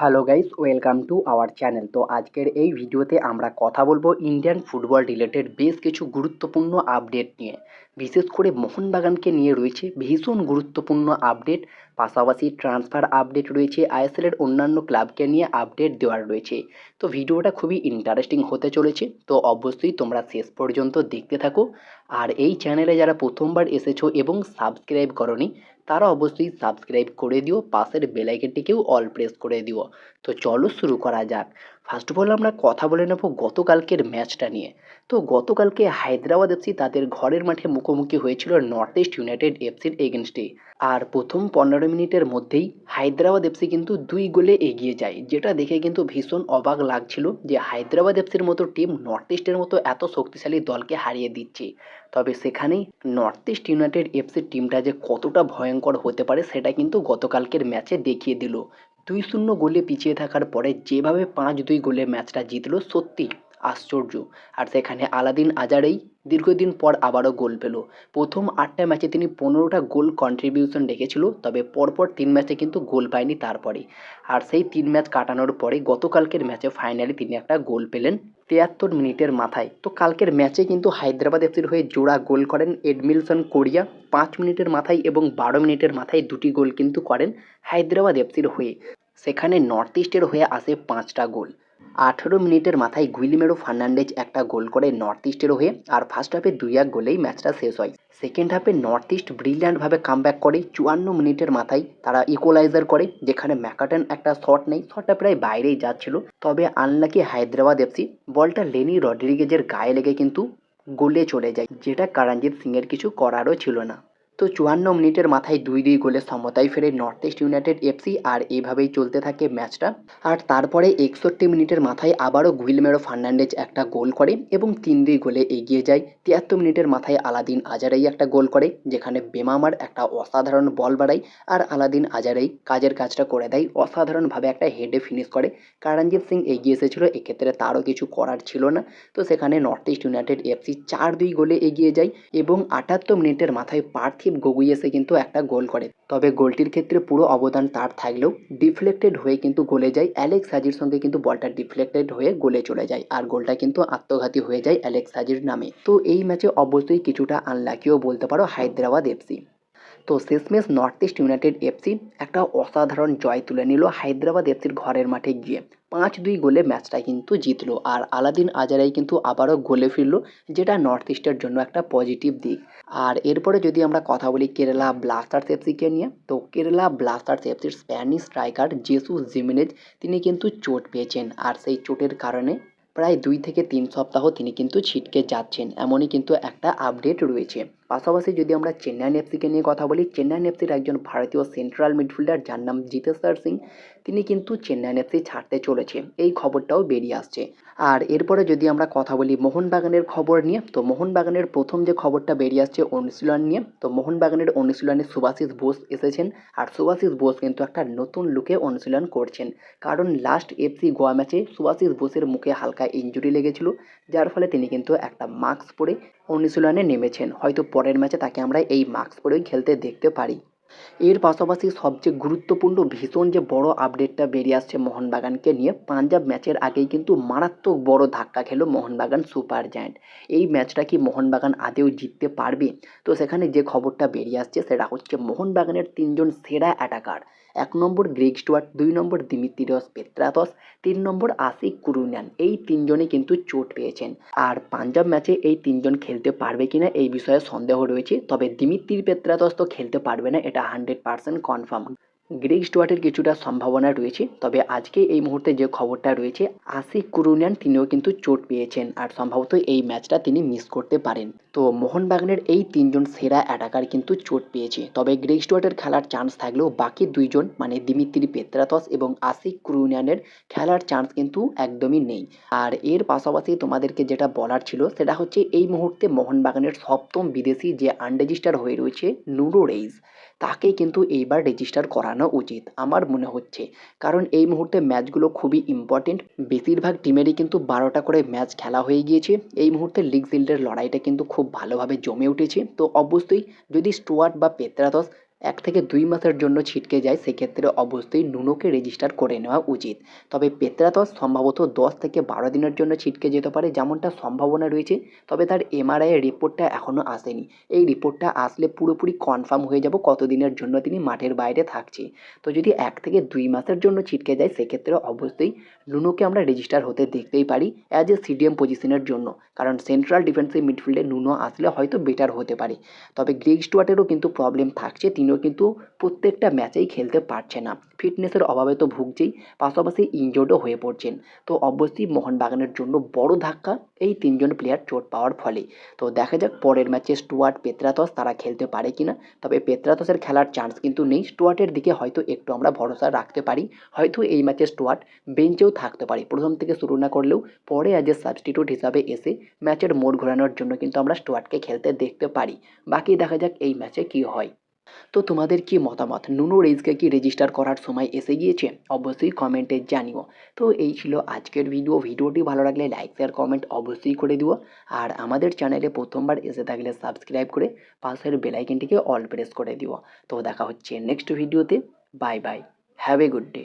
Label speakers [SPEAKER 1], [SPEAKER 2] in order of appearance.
[SPEAKER 1] Hello guys, welcome to our channel. তো আজকের এই ভিডিওতে আমরা কথা বলব ইন্ডিয়ান ফুটবল রিলেটেড বেশ কিছু গুরুত্বপূর্ণ আপডেট নিয়ে। বিশেষ করে মোহনবাগানকে নিয়ে রয়েছে ভীষণ গুরুত্বপূর্ণ আপডেট। পাশাপাশি ট্রান্সফার আপডেট রয়েছে আইএসএলের অন্যান্য ক্লাবকে নিয়ে আপডেট দেওয়ার রয়েছে। তো ভিডিওটা খুবই ইন্টারেস্টিং হতে চলেছে। তো অবশ্যই তোমরা শেষ পর্যন্ত দেখতে থাকো। আর এই চ্যানেলে যারা প্রথমবার এসেছ এবং সাবস্ক্রাইব করনি, তারা অবশ্যই সাবস্ক্রাইব করে দিও, পাশের বেলাইকেনটিকেও অল প্রেস করে দিও। তো চলো শুরু করা যাক। ফার্স্ট অফ অল আমরা কথা বলে নেব গতকালকের ম্যাচটা নিয়ে। তো গতকালকে হায়দ্রাবাদ এফসি তাদের ঘরের মাঠে মুখোমুখি হয়েছিল নর্থ ইস্ট ইউনাইটেড এফসির এগেনস্টে আর প্রথম পনেরো মিনিটের মধ্যেই হায়দ্রাবাদ এফসি কিন্তু দুই গোলে এগিয়ে যায়, যেটা দেখে কিন্তু ভীষণ অবাক লাগছিল যে হায়দ্রাবাদ এফসির মতো টিম নর্থ ইস্টের মতো এত শক্তিশালী দলকে হারিয়ে দিচ্ছে। তবে সেখানেই নর্থ ইস্ট ইউনাইটেড এফসির টিমটা যে কতটা ভয়ঙ্কর হতে পারে সেটা কিন্তু গতকালকের ম্যাচে দেখিয়ে দিল। দুই শূন্য গোলে পিছিয়ে থাকার পরে যেভাবে পাঁচ দুই গোলে ম্যাচটা জিতলো, সত্যি আশ্চর্য। আর সেখানে আলাদিন আজারেই দীর্ঘদিন পর আবারও গোল পেল। প্রথম আটটা ম্যাচে তিনি পনেরোটা গোল কন্ট্রিবিউশন রেখেছিল, তবে পরপর তিন ম্যাচে কিন্তু গোল পায়নি তারপরে আর সেই তিন ম্যাচ কাটানোর পরে গতকালকের ম্যাচে ফাইনালি তিনি একটা গোল পেলেন তিয়াত্তর মিনিটের মাথায়। তো কালকের ম্যাচে কিন্তু হায়দ্রাবাদ এফসির হয়ে জোড়া গোল করেন এডমিলসন কোরিয়া। পাঁচ মিনিটের মাথায় এবং বারো মিনিটের মাথায় দুটি গোল কিন্তু করেন হায়দ্রাবাদ এফসির হয়ে। সেখানে নর্থ ইস্টের হয়ে আসে পাঁচটা গোল। আঠেরো মিনিটের মাথায় গুইলিমেরো ফার্নান্ডেজ একটা গোল করে নর্থ ইস্টের হয়ে আর ফার্স্ট হাফে দুই এক গোলেই ম্যাচটা শেষ হয়। সেকেন্ড হাফে নর্থ ইস্ট ব্রিলিয়ান্টভাবে কামব্যাক করে, চুয়ান্ন মিনিটের মাথায় তারা ইকোলাইজার করে, যেখানে ম্যাকাটন একটা শট নেই শটটা প্রায় বাইরেই যাচ্ছিল। তবে আনলাকি হায়দ্রাবাদ এফসি বলটা লেনি রড্রিগেজের গায়ে লেগে কিন্তু গোলে চলে যায়, যেটা কারণজিৎ সিংয়ের কিছু করারও ছিল না। তো চুয়ান্ন মিনিটের মাথায় দুই দুই গোলে সমতায় ফেরে নর্থ ইস্ট ইউনাইটেড এফসি আর এইভাবেই চলতে থাকে ম্যাচটা। আর তারপরে একষট্টি মিনিটের মাথায় আবারও গুইলমেরো ফার্নান্ডেজ একটা গোল করে এবং তিন দুই গোলে এগিয়ে যায়। তিয়াত্তর মিনিটের মাথায় আলাদিন আজারাই একটা গোল করে, যেখানে বেমামার একটা অসাধারণ বল বাড়ায় আর আলাদিন আজারাই কাজের কাজটা করে দেয়। অসাধারণভাবে একটা হেডে ফিনিশ করে। কারণজিৎ সিং এগিয়ে এসেছিল, এক্ষেত্রে তারও কিছু করার ছিল না। তো সেখানে নর্থ ইস্ট ইউনাইটেড এফসি চার দুই গোলে এগিয়ে যায় এবং আটাত্তর মিনিটের মাথায় পার্থিব গগুই এসে কিন্তু একটা গোল করে। তবে গোলটির ক্ষেত্রে পুরো অবদান তার থাকলেও ডিফ্লেক্টেড হয়ে কিন্তু গোলে যায়। অ্যালেক্স হাজির সঙ্গে কিন্তু বলটা ডিফ্লেক্টেড হয়ে গোলে চলে যায় আর গোলটা কিন্তু আত্মঘাতী হয়ে যায় অ্যালেক্স হাজির নামে। তো এই ম্যাচে অবশ্যই কিছুটা আনলাকিও বলতে পারো হায়দ্রাবাদ এফসি তো শেষমেশ নর্থ ইস্ট ইউনাইটেড এফসি একটা অসাধারণ জয় তুলে নিল হায়দ্রাবাদ এফসির ঘরের মাঠে গিয়ে। পাঁচ দুই গোলে ম্যাচটা কিন্তু জিতলো। আর আলাদিন আজারাই কিন্তু আবারও গোলে ফিরলো, যেটা নর্থ ইস্টের জন্য একটা পজিটিভ দিক। আর এরপরে যদি আমরা কথা বলি কেরালা ব্লাস্টার্স এফসিকে নিয়ে, তো কেরালা ব্লাস্টার্স এফসির স্প্যানিশ স্ট্রাইকার জেসু জিমিনেজ তিনি কিন্তু চোট পেয়েছেন। আর সেই চোটের কারণে প্রায় দুই থেকে তিন সপ্তাহ তিনি কিন্তু ছিটকে যাচ্ছেন। এমনই কিন্তু একটা আপডেট রয়েছে। পাশাপাশি যদি আমরা চেন্নাইন এফসিকে নিয়ে কথা বলি চেন্নাইন এফসির একজন ভারতীয় সেন্ট্রাল মিডফিল্ডার যার নাম জিতেশ্বর সিং, তিনি কিন্তু চেন্নাইন এফসি ছাড়তে চলেছে। এই খবরটাও বেরিয়ে আসছে। আর এরপরে যদি আমরা কথা বলি মোহনবাগানের খবর নিয়ে, তো মোহনবাগানের প্রথম যে খবরটা বেরিয়ে আসছে অনুশীলন নিয়ে, তো মোহনবাগানের অনুশীলনে সুভাশিস বোস এসেছেন। আর সুভাশিস বোস কিন্তু একটা নতুন লুকে অনুশীলন করছেন। কারণ লাস্ট এফসি গোয়া ম্যাচে সুভাশিস বোসের মুখে হালকা ইঞ্জুরি লেগেছিল, যার ফলে তিনি কিন্তু একটা মাস্ক পরে অনুশীলনে নেমেছেন। হয়তো পরের ম্যাচে তাকে আমরা এই মাস্ক পরেই খেলতে দেখতে পারি। এর পাশাপাশি সবচেয়ে গুরুত্বপূর্ণ ভীষণ যে বড় আপডেটটা বেরিয়ে আসছে মোহনবাগানকে নিয়ে, পাঞ্জাব ম্যাচের আগেই কিন্তু মারাত্মক বড় ধাক্কা খেলো মোহনবাগান সুপার জায়ান্ট এই ম্যাচটা কি মোহনবাগান আদেও জিততে পারবে? তো সেখানে যে খবরটা বেরিয়ে আসছে, সেটা হচ্ছে মোহনবাগানের তিনজন সেরা অ্যাটাকার এক নম্বর গ্রেগ স্টুয়ার্ট, দুই নম্বর দিমিত্রিয়স পেত্রাতস, তিন নম্বর আশিক কুরুনিয়ান। এই তিনজনই কিন্তু চোট পেয়েছেন। আর পাঞ্জাব ম্যাচে এই তিনজন খেলতে পারবে কিনা, এই বিষয়ে সন্দেহ রয়েছে। তবে দিমিত্রি পেত্রাতস তো খেলতে পারবে না, এটা হান্ড্রেড পার্সেন্ট কনফার্ম গ্রেগ স্টুয়ার্টের কিছুটা সম্ভাবনা রয়েছে, তবে আজকে এই মুহূর্তে যে খবরটা রয়েছে আশিক কুরুনিয়ান তিনিও কিন্তু চোট পেয়েছেন আর সম্ভবত এই ম্যাচটা তিনি মিস করতে পারেন। তো মোহনবাগানের এই তিনজন সেরা অ্যাটাকার কিন্তু চোট পেয়েছে, তবে গ্রেগ স্টুয়ার্টের খেলার চান্স থাকলেও বাকি দুইজন মানে দিমিত্রি পেত্রাতস এবং আশিক কুরুনিয়ানের খেলার চান্স কিন্তু একদমই নেই। আর এর পাশাপাশি তোমাদেরকে যেটা বলার ছিল, সেটা হচ্ছে এই মুহূর্তে মোহনবাগানের সপ্তম বিদেশি যে আনরেজিস্টার হয়ে রয়েছে নুরো রেইজ তাকে কিন্তু এইবার রেজিস্টার করানো উচিত, আমার মনে হচ্ছে। কারণ এই মুহূর্তে ম্যাচগুলো খুবই ইম্পর্টেন্ট বেশিরভাগ টিমেরই কিন্তু বারোটা করে ম্যাচ খেলা হয়ে গিয়েছে। এই মুহূর্তে লিগ শিল্ডের লড়াইটা কিন্তু খুব ভালোভাবে জমে উঠেছে। তো অবশ্যই যদি স্টুয়ার্ট বা পেত্রাতস এক থেকে দুই মাসের জন্য ছিটকে যায়, সেক্ষেত্রে অবশ্যই নুনোকে রেজিস্টার করে নেওয়া উচিত। তবে পেত্রাতস সম্ভবত দশ থেকে বারো দিনের জন্য ছিটকে যেতে পারে, যেমনটা সম্ভাবনা রয়েছে, তবে তার এমআরআই এর রিপোর্টটা এখনও আসেনি। এই রিপোর্টটা আসলে পুরোপুরি কনফার্ম হয়ে যাব কতদিনের জন্য তিনি মাঠের বাইরে থাকছে। তো যদি এক থেকে দুই মাসের জন্য ছিটকে যায়, সেক্ষেত্রে অবশ্যই নুনোকে আমরা রেজিস্টার হতে দেখতেই পারি অ্যাজ এ সিডিএম পজিশনের জন্য। কারণ সেন্ট্রাল ডিফেন্সিভ মিডফিল্ডে নুনো আসলে হয়তো বেটার হতে পারে। তবে গ্রেগ স্টুয়ার্টেরও কিন্তু প্রবলেম থাকছে, তিনিও কিন্তু প্রত্যেকটা ম্যাচেই খেলতে পারছে না। ফিটনেসের অভাবে তো ভুগছেই, পাশাপাশি ইনজোর্ডও হয়ে পড়ছেন। তো অবশ্যই মোহনবাগানের জন্য বড় ধাক্কা এই তিনজন প্লেয়ার চোট পাওয়ার ফলে। তো দেখা যাক পরের ম্যাচে স্টুয়ার্ট পেত্রাতস তারা খেলতে পারে কিনা। তবে পেত্রাতসের খেলার চান্স কিন্তু নেই। স্টুয়ার্টের দিকে হয়তো একটু আমরা ভরসা রাখতে পারি। হয়তো এই ম্যাচে স্টুয়ার্ট বেঞ্চেও থাকতে পারে। প্রথম থেকে শুরু না করলেও পরে অ্যাজ এ সাবস্টিটিউট হিসাবে এসে ম্যাচের মোড় ঘোরানোর জন্য কিন্তু আমরা স্টুয়ার্টকে খেলতে দেখতে পারি। বাকি দেখা যাক এই ম্যাচে কী হয়। তো তোমাদের কি মতামত? নুনো রেজকে কি রেজিস্টার করার সময় এসে গিয়েছে? অবশ্যই কমেন্টে জানিও। তো এই ছিল আজকের ভিডিও ভিডিওটি ভালো লাগলে লাইক শেয়ার কমেন্ট অবশ্যই করে দিও। আর আমাদের চ্যানেলে প্রথমবার এসে থাকলে সাবস্ক্রাইব করে পাশের বেলাইকেনটিকে অল প্রেস করে দিও। তো দেখা হচ্ছে নেক্সট ভিডিওতে bye bye have a good day